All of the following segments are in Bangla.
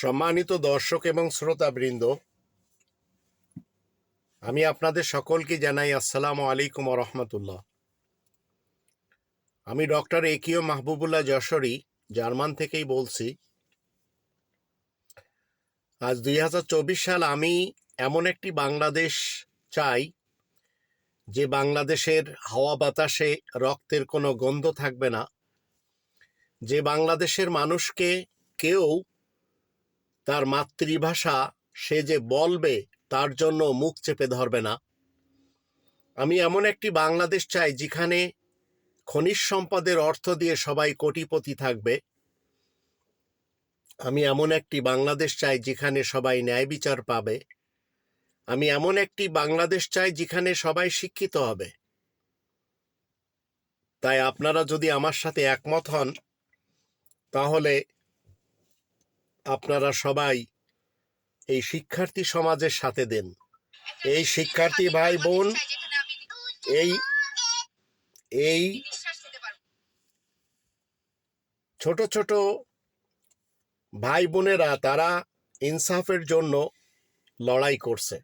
সম্মানিত দর্শক এবং শ্রোতাবৃন্দ, আমি আপনাদের সকলকে জানাই আসসালামু আলাইকুম রহমতুল্লাহ। আমি ডক্টর একিও মাহবুবুল্লাহ যশোরী, জার্মান থেকেই বলছি, আজ দুই হাজার চব্বিশ সাল আমি এমন একটি বাংলাদেশ চাই, যে বাংলাদেশের হাওয়া বাতাসে রক্তের কোনো গন্ধ থাকবে না, যে বাংলাদেশের মানুষকে কেউ তার মাতৃভাষা সে যে বলবে, তার জন্য মুখ চেপে ধরবে না। আমি এমন একটি বাংলাদেশ চাই, যেখানে খনিজ সম্পদের অর্থ দিয়ে সবাই কোটিপতি থাকবে। আমি এমন একটি বাংলাদেশ চাই, যেখানে সবাই ন্যায় বিচার পাবে। আমি এমন একটি বাংলাদেশ চাই, যেখানে সবাই শিক্ষিত হবে। তাই আপনারা যদি আমার সাথে একমত হন, তাহলে আপনারা সবাই এই শিক্ষার্থী সমাজের সাথে দেন। এই শিক্ষার্থী ভাই বোন এই এই ছোট ছোট ভাই বোনেরা তারা ইনসাফের জন্য লড়াই করছে।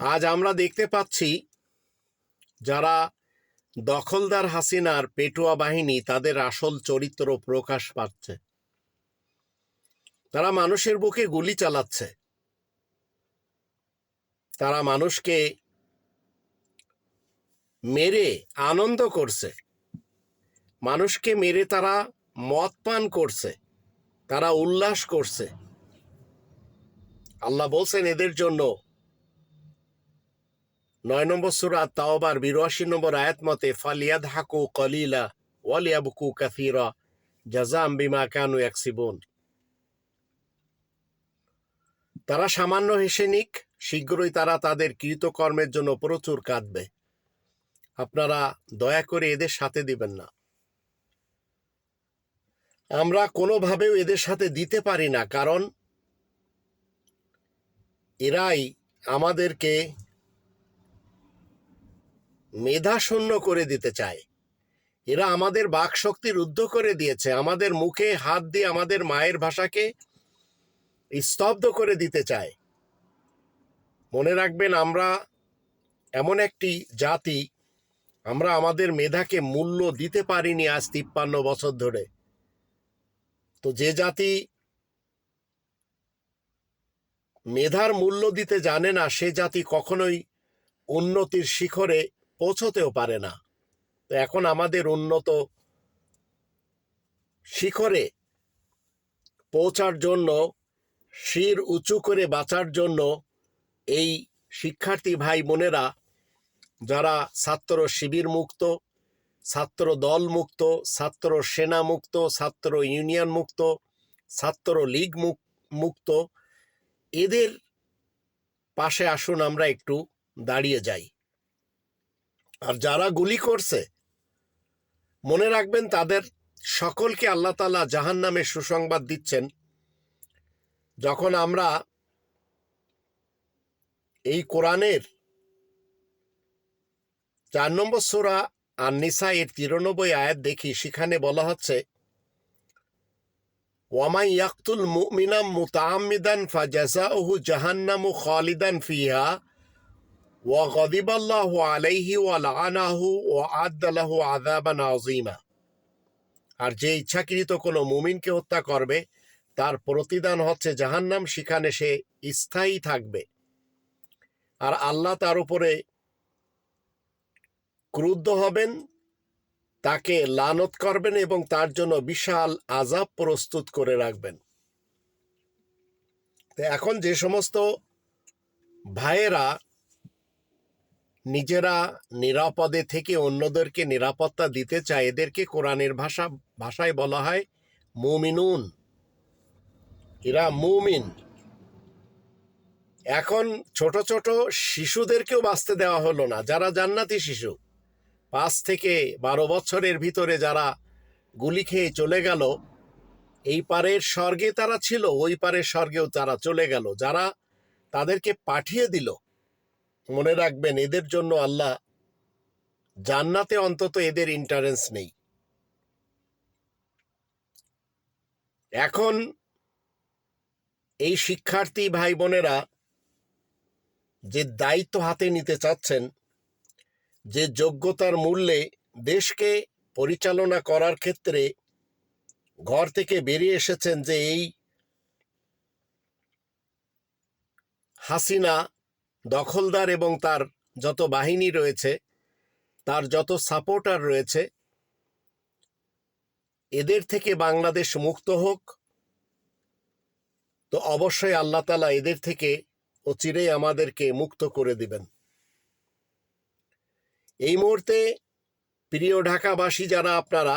আজ আমরা দেখতে পাচ্ছি যারা দখলদার হাসিনার পেটুয়া বাহিনী তাদের আসল চরিত্র প্রকাশ পাচ্ছে। তারা মানুষের বুকে গুলি চালাচ্ছে। তারা মানুষকে মেরে আনন্দ করছে। মানুষকে মেরে তারা মদ পান করছে। তারা উল্লাস করছে। আল্লাহ বলছেন, এদের জন্য নয় নম্বর সুরা তাওবার বিরাশি নম্বর আয়াত মতে ফালিয়াদ হাকু কলিলা ওয়ালিয়াবকু কাথিরা জাজাম বিমা কানু একসিবন তারা সামান্য হেসে নিক, শীঘ্রই তারা তাদের কৃতকর্মের জন্য প্রচুর কাঁদবে। আপনারা দয়া করে এদের সাথে দিবেন না। আমরা কোনোভাবেও এদের সাথে দিতে পারি না, কারণ এরাই আমাদেরকে মেধাশূন্য করে দিতে চায়। এরা আমাদের বাকশক্তি রুদ্ধ করে দিয়েছে, আমাদের মুখে হাত দিয়ে আমাদের মায়ের ভাষাকে স্তব্ধ করে দিতে চায়। মনে রাখবেন, আমরা এমন একটি জাতি, আমরা আমাদের মেধাকে মূল্য দিতে পারিনি আজ তিপ্পান্ন বছর ধরে। তো যে জাতি মেধার মূল্য দিতে জানে না, সে জাতি কখনোই উন্নতির শিখরে পৌঁছতেও পারে না। তো এখন আমাদের উন্নত শিখরে পৌঁছার জন্য, শির উঁচু করে বাঁচার জন্য এই শিক্ষার্থী ভাই বোনেরা, যারা ছাত্র শিবির মুক্ত, ছাত্র দল মুক্ত, ছাত্র সেনা মুক্ত, ছাত্র ইউনিয়ন মুক্ত, ছাত্র লীগ মুক্ত, এদের পাশে আসুন আমরা একটু দাঁড়িয়ে যাই। আর যারা গুলি করছে, মনে রাখবেন তাদের সকলকে আল্লাহ তালা জাহান নামে সুসংবাদ দিচ্ছেন। যখন আমরা এই কোরআনের চার নম্বর সোরা আর নিসা এর তিরানব্বই আয়াত দেখি, সেখানে বলা হচ্ছে ওয়ামাই ইয়াকতুল মুমিনাম মুতাআম্মিদান ফাজাজাউহু জাহান্নামু খালিদান ফিহা গদিবাল্লাহু আলাইহি ওয়া লাআনাহু ওয়া আদ্দা লাহু আযাবান আর যে ইচ্ছাকৃত কোনো মুমিনকে হত্যা করবে, তার প্রতিদান হচ্ছে জাহান্নাম, সেখানে সে স্থায়ী থাকবে। আর আল্লাহ তার উপরে ক্রুদ্ধ হবেন, তাকে লানত করবেন এবং তার জন্য বিশাল আজাব প্রস্তুত করে রাখবেন। তো এখন যে সমস্ত ভাইয়েরা নিজেরা নিরাপদে থেকে অন্যদেরকে নিরাপত্তা দিতে চায়, এদেরকে কোরআনের ভাষা, ভাষায় বলা হয় মুমিনুন। এরা মুমিন। এখন ছোট ছোট শিশুদেরকেও বাঁচতে দেওয়া হলো না, যারা জান্নাতি শিশু। পাঁচ থেকে বারো বছরের ভিতরে যারা গুলি খেয়ে চলে গেল, এই পারের স্বর্গে তারা ছিল, ওই পারের স্বর্গেও তারা চলে গেল। যারা তাদেরকে পাঠিয়ে দিল মনে রাখবেন, এদের জন্য আল্লাহ জান্নাতে অন্তত এদের ইন্টারেন্স নেই। এখন এই শিক্ষার্থী ভাই বোনেরা যে দায়িত্ব হাতে নিতে চাচ্ছেন, যে যোগ্যতার মূল্যে দেশকে পরিচালনা করার ক্ষেত্রে ঘর থেকে বেরিয়ে এসেছেন যে এই হাসিনা দখলদার এবং তার যত বাহিনী রয়েছে, তার যত সাপোর্টার রয়েছে, এদের থেকে বাংলাদেশ মুক্ত হোক। তো অবশ্যই আল্লাহ তালা এদের থেকে অচিরেই আমাদেরকে মুক্ত করে দিবেন। এই মুহূর্তে প্রিয় ঢাকাবাসী যারা আপনারা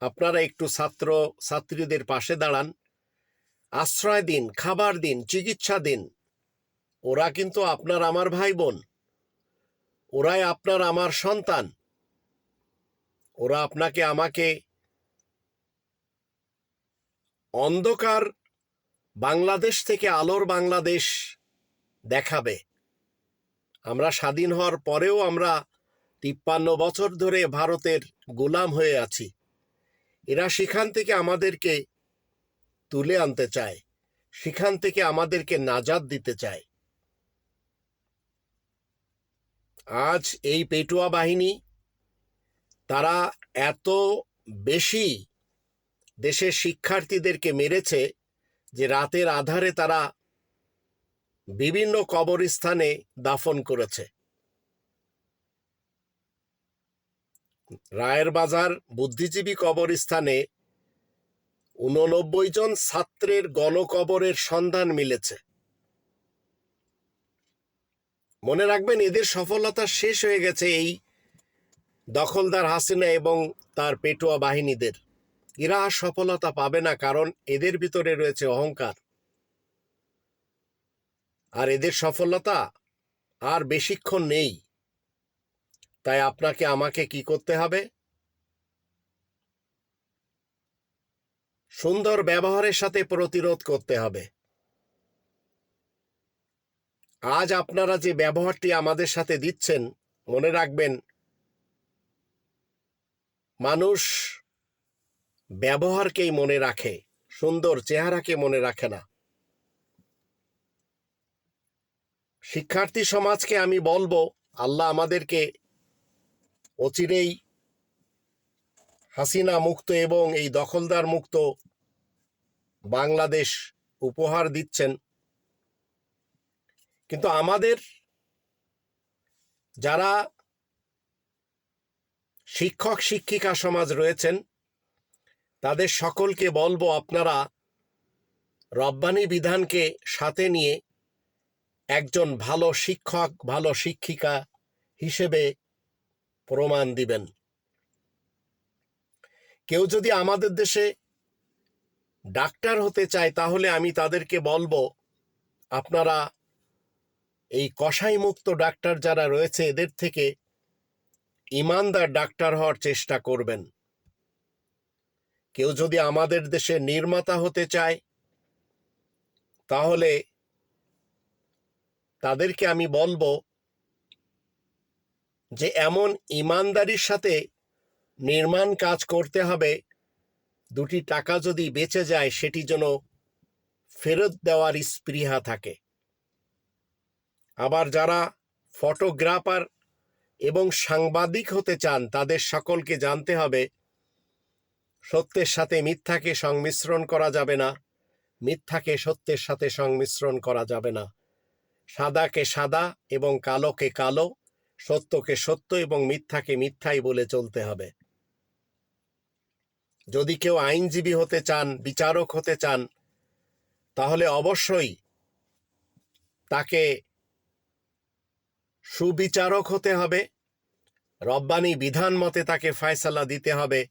আপনারা একটু ছাত্র ছাত্রীদের পাশে দাঁড়ান। আশ্রয় দিন, খাবার দিন, চিকিৎসা দিন। ওরা কিন্তু আপনার আমার ভাই বোন ওরাই আপনার আমার সন্তান। ওরা আপনাকে আমাকে অন্ধকার বাংলাদেশ থেকে আলোর বাংলাদেশ দেখাবে। আমরা স্বাধীন হওয়ার পরেও আমরা তিপ্পান্ন বছর ধরে ভারতের গোলাম হয়ে আছি। এরা সেখান থেকে আমাদেরকে তুলে আনতে চায়। সেখান থেকে আমাদেরকে নাজাদ দিতে চায়। আজ এই পেটুয়া বাহিনী তারা এত বেশি দেশের শিক্ষার্থীদেরকে মেরেছে যে রাতের আধারে তারা বিভিন্ন কবরস্থানে দাফন করেছে। রায়ের বাজার বুদ্ধিজীবী কবরস্থানে উননব্বই জন ছাত্রের গণকবরের সন্ধান মিলেছে। মনে রাখবেন, এদের সফলতা শেষ হয়ে গেছে এই দখলদার হাসিনা এবং তার পেটুয়া বাহিনীদের। এরা আর সফলতা পাবে না, কারণ এদের ভিতরে রয়েছে অহংকার। আর এদের সফলতা আর বেশিক্ষণ নেই। তাই আপনাকে, আমাকে কি করতে হবে? সুন্দর ব্যবহারের সাথে প্রতিরোধ করতে হবে। আজ আপনারা যে ব্যবহারটি আমাদের সাথে দিচ্ছেন, মনে রাখবেন, মানুষ ব্যবহারকেই মনে রাখে, সুন্দর চেহারাকে মনে রাখে না। শিক্ষার্থী সমাজকে আমি বলব, আল্লাহ আমাদেরকে অচিরেই হাসিনা মুক্ত এবং এই দখলদার মুক্ত বাংলাদেশ উপহার দিচ্ছেন। কিন্তু আমাদের যারা শিক্ষক, শিক্ষিকা সমাজ রয়েছেন, তাদের সকলকে বলব আপনারা রব্বানি বিধানকে সাথে নিয়ে একজন ভালো শিক্ষক, ভালো শিক্ষিকা হিসেবে প্রমাণ দিবেন। কেউ যদি আমাদের দেশে ডাক্তার হতে চায়, তাহলে আমি তাদেরকে বলব, আপনারা এই কষাই মুক্ত ডাক্তার যারা রয়েছে, এদের থেকে ইমানদার ডাক্তার হওয়ার চেষ্টা করবেন। কেউ যদি আমাদের দেশে নির্মাতা হতে চায়, তাহলে তাদেরকে আমি বলব যে, এমন ইমানদারির সাথে নির্মাণ কাজ করতে হবে। দুটি টাকা যদি বেঁচে যায়, সেটি যেন ফেরত দেওয়ার স্পৃহা থাকে। আবার যারা ফটোগ্রাফার এবং সাংবাদিক হতে চান, তাদের সকলকে জানতে হবে, সত্যের সাথে মিথ্যাকে সংমিশ্রণ করা যাবে না, মিথ্যাকে সত্যের সাথে সংমিশ্রণ করা যাবে না। সাদাকে সাদা এবং কালোকে কালো, সত্যকে সত্য এবং মিথ্যাকে মিথ্যাই বলে চলতে হবে। যদি কেউ আইনজীবী হতে চান, বিচারক হতে চান, তাহলে অবশ্যই তাকে সুবিচারক হতে হবে। রব্বানি বিধান মতে তাকে ফয়সালা দিতে হবে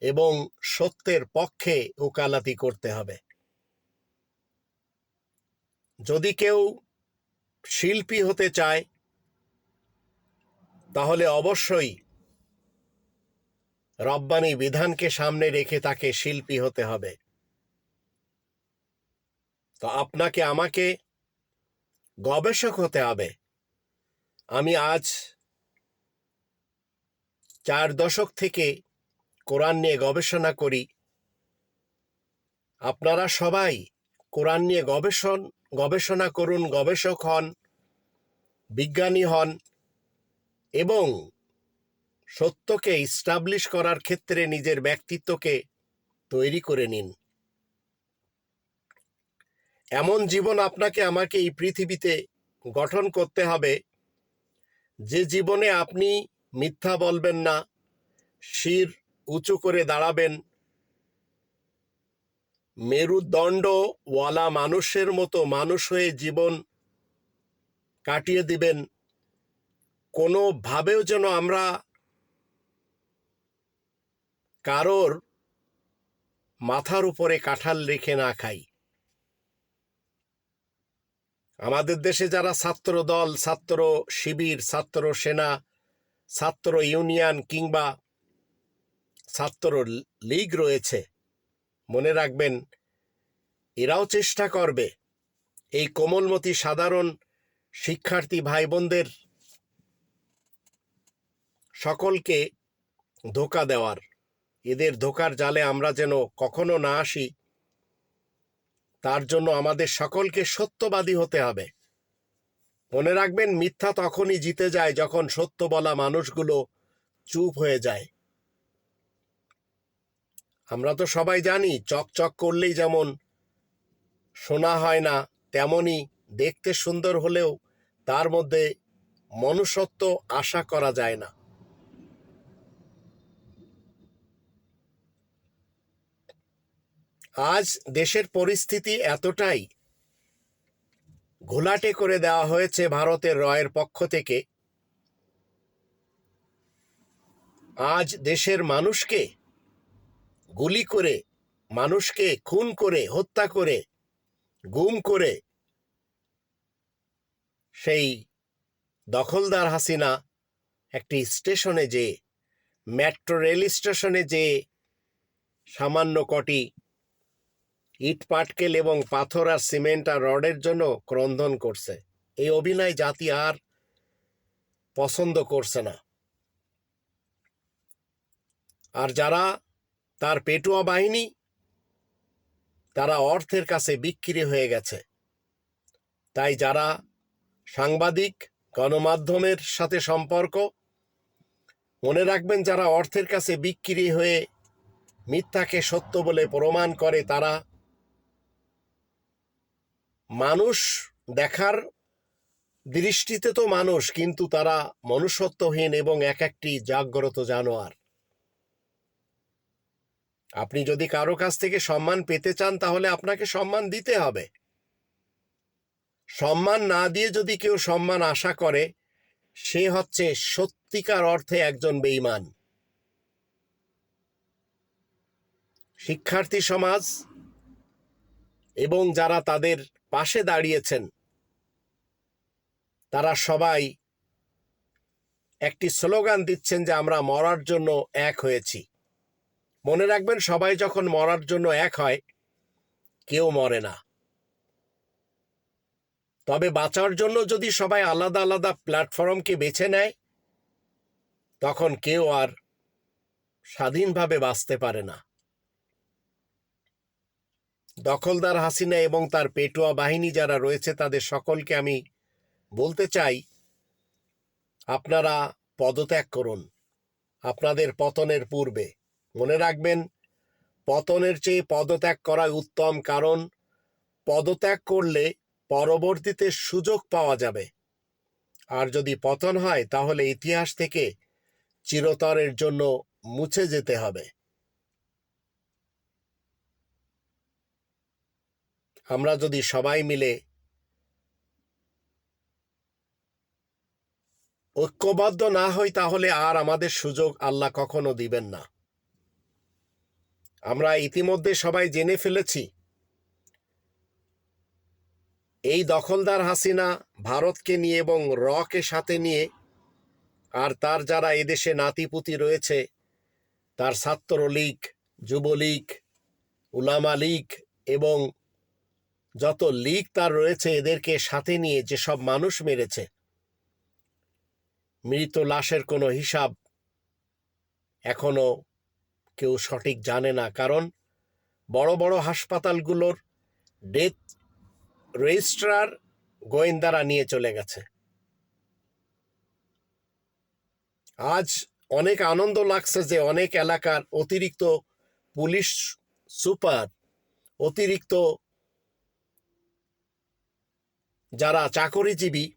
এবং সত্যের পক্ষে ওকালাতি করতে হবে। যদি কেউ শিল্পী হতে চায়, তাহলে অবশ্যই রব্বানি বিধানকে সামনে রেখে তাকে শিল্পী হতে হবে। তো আপনাকে, আমাকে গবেষক হতে হবে। আমি আজ চার দশক থেকে কোরআন নিয়ে গবেষণা করি। আপনারা সবাই কোরআন নিয়ে গবেষণ, গবেষণা করুন, গবেষক হন, বিজ্ঞানী হন এবং সত্যকে ইস্টাবলিশ করার ক্ষেত্রে নিজের ব্যক্তিত্বকে তৈরি করে নিন। এমন জীবন আপনাকে আমাকে এই পৃথিবীতে গঠন করতে হবে যে জীবনে আপনি মিথ্যা বলবেন না, শির উঁচু করে দাঁড়াবেন, মেরুদণ্ডওয়ালা মানুষের মতো মানুষ হয়ে জীবন কাটিয়ে দিবেন, কোনোভাবেও যেন আমরা কারোর মাথার উপরে কাঁঠাল রেখে না খাই। আমাদের দেশে যারা ছাত্র দল, ছাত্র শিবির, ছাত্র সেনা, ছাত্র ইউনিয়ন কিংবা ছাত্র লীগ রয়েছে, মনে রাখবেন, এরাও চেষ্টা করবে এই কোমলমতি সাধারণ শিক্ষার্থী ভাই বোনদের সকলকে ধোকা দেওয়ার। এদের ধোকার জালে আমরা যেন কখনো না আসি। তার জন্য আমাদের সকলকে সত্যবাদী হতে হবে। মনে রাখবেন, মিথ্যা তখনই জিতে যায় যখন সত্য বলা মানুষগুলো চুপ হয়ে যায়। আমরা তো সবাই জানি, চকচক করলেই যেমন শোনা হয় না, তেমনি দেখতে সুন্দর হলেও তার মধ্যে মনুষ্যত্ব আশা করা যায় না। আজ দেশের পরিস্থিতি এতটাই ঘোলাটে করে দেওয়া হয়েছে ভারতের রয়ের পক্ষ থেকে। আজ দেশের মানুষকে গুলি করে, মানুষকে খুন করে, হত্যা করে, গুম করে সেই দখলদার হাসিনা একটি স্টেশনে যে, মেট্রো রেল স্টেশনে যে সামান্য কটি ইট পাটকেল এবং পাথর আর সিমেন্ট আর রডের জন্য ক্রন্দন করছে। এই অভিনয় জাতি আর পছন্দ করছে না। আর যারা তার পেটুয়া বাহিনী, তারা অর্থের কাছে বিক্রি হয়ে গেছে। তাই যারা সাংবাদিক, গণমাধ্যমের সাথে সম্পর্ক, মনে রাখবেন যারা অর্থের কাছে বিক্রি হয়ে মিথ্যাকে সত্য বলে প্রমাণ করে, তারা মানুষ দেখার দৃষ্টিতে তো মানুষ, কিন্তু তারা মনুষ্যত্বহীন এবং এক একটি জাগ্রত জানোয়ার। আপনি যদি কারও কাছ থেকে সম্মান পেতে চান, তাহলে আপনাকে সম্মান দিতে হবে। সম্মান না দিয়ে যদি কেউ সম্মান আশা করে, সে হচ্ছে সত্যিকার অর্থে একজন বেইমান শিক্ষার্থী সমাজ এবং যারা তাদের পাশে দাঁড়িয়েছেন। তারা সবাই একটি স্লোগান দিচ্ছেন যে আমরা মরার জন্য এক হয়েছি। মনে রাখবেন, সবাই যখন মরার জন্য এক হয়, কেউ মরে না। তবে বাঁচার জন্য যদি সবাই আলাদা আলাদা প্ল্যাটফর্মকে বেছে নেয়, তখন কেউ আর স্বাধীনভাবে বাঁচতে পারে না। দখলদার হাসিনা এবং তার পেটুয়া বাহিনী যারা রয়েছে, তাদের সকলকে আমি বলতে চাই, আপনারা পদত্যাগ করুন। আপনাদের পতনের পূর্বে। মনে রাখবেন, পতনের চেয়ে পদত্যাগ করা উত্তম কারণ, পদত্যাগ করলে পরবর্তীতে সুযোগ পাওয়া যাবে। আর যদি পতন হয়, তাহলে ইতিহাস থেকে চিরতরের জন্য মুছে যেতে হবে। আমরা যদি সবাই মিলে ঐক্যবদ্ধ না হই, তাহলে আর আমাদের সুযোগ আল্লাহ কখনো দিবেন না। আমরা ইতিমধ্যে সবাই জেনে ফেলেছি, এই দখলদার হাসিনা ভারতকে নিয়ে এবং রকে সাথে নিয়ে আর তার যারা এদেশে নাতিপুতি রয়েছে, তার ছাত্রলীগ, যুবলীগ উলামা লীগ এবং যত লীগ তার রয়েছে, এদেরকে সাথে নিয়ে যেসব মানুষ মেরেছে, মৃত লাশের কোনো হিসাব এখনও কেউ সঠিক জানে না। কারণ বড় বড় হাসপাতালগুলোর ডেথ রেজিস্ট্রার গোয়েন্দারা নিয়ে চলে গেছে। আজ অনেক আনন্দ লাগছে যে অনেক এলাকার অতিরিক্ত পুলিশ সুপার, অতিরিক্ত যারা চাকরিজীবী,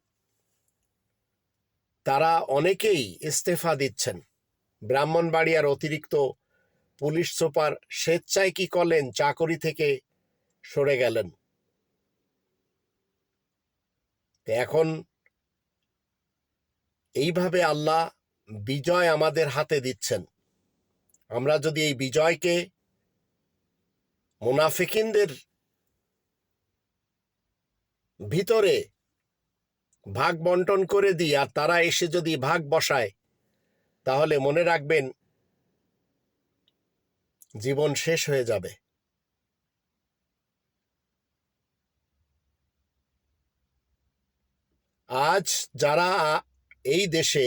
তারা অনেকেই ইস্তেফা দিচ্ছেন। ব্রাহ্মণবাড়িয়ার অতিরিক্ত পুলিশ সুপার স্বেচ্ছায় কি করলেন, চাকরি থেকে সরে গেলেন। এখন এইভাবে আল্লাহ বিজয় আমাদের হাতে দিচ্ছেন। আমরা যদি এই বিজয়কে মুনাফিকিনদের ভিতরে ভাগ বন্টন করে দিই আর তারা এসে যদি ভাগ বসায়, তাহলে মনে রাখবেন জীবন শেষ হয়ে যাবে। আজ যারা এই দেশে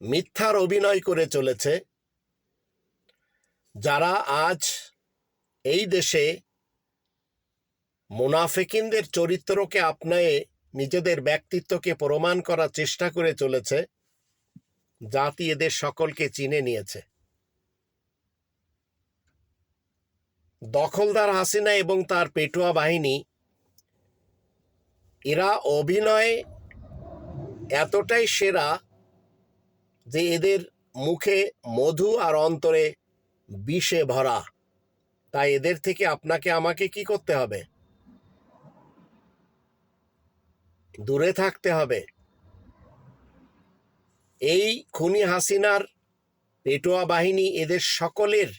মিথ্যার অভিনয় করে চলেছে, যারা আজ এই দেশে মুনাফিকিনদের চরিত্রকে আপনায়ে নিজেদের ব্যক্তিত্বকে প্রমাণ করার চেষ্টা করে চলেছে, জাতি এদের সকলকে চিনে নিয়েছে। দখলদার হাসিনা এবং তার পেটুয়া বাহিনী, এরা অভিনয়ে এতটাই সেরা যে এদের মুখে মধু আর অন্তরে বিষে ভরা। তাই এদের থেকে আপনাকে আমাকে কি করতে হবে? দূরে থাকতে হবে। এই খুনি হাসিনার পেটোয়া বাহিনী এদের সকলের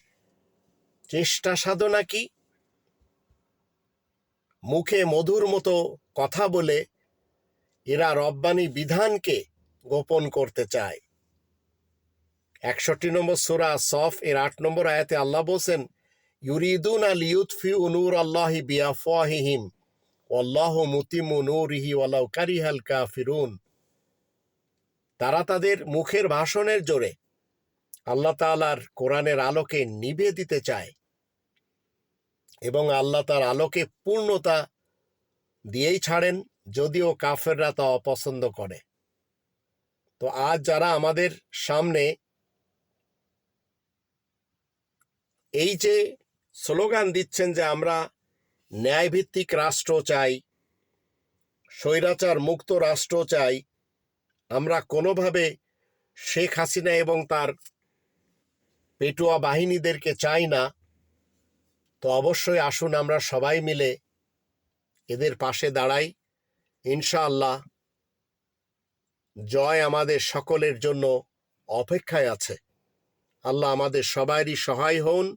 চেষ্টা সাধনা কি? মুখে মধুর মতো কথা বলে এরা রব্বানি বিধানকে গোপন করতে চায়। একষট্টি নম্বর সোরা সফ এর আট নম্বর আয়াতে আল্লাহ বলছেন ইউরিদুন আল ইউতফি উনুর আল্লাহি বিয়াফাহিহিম কারিহাল তারা তাদের মুখের ভাষণের জোরে আল্লাহ তাআলার কোরআনের আলোকে নিভে দিতে চায় এবং আল্লাহ তার আলোকে পূর্ণতা দিয়েই ছাড়েন যদিও কাফেররা তা অপছন্দ করে। তো আজ যারা আমাদের সামনে এই যে স্লোগান দিচ্ছেন যে আমরা ন্যায়ভিত্তিক রাষ্ট্র চাই, স্বৈরাচার মুক্ত রাষ্ট্র চাই, আমরা কোনোভাবে শেখ হাসিনা এবং তার পেটুয়া বাহিনীদেরকে চাই না। তো অবশ্যই আসুন আমরা সবাই মিলে এদের পাশে দাঁড়াই। ইনশাআল্লাহ জয় আমাদের সকলের জন্য অপেক্ষায় আছে। আল্লাহ আমাদের সবারই সহায় হন।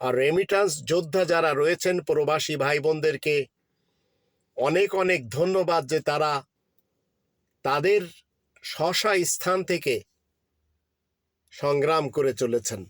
আর রেমিটান্স যোদ্ধা যারা রয়েছেন প্রবাসী ভাই বোনদেরকে অনেক অনেক ধন্যবাদ যে তারা তাদের স্বশা স্থান থেকে সংগ্রাম করে চলেছেন।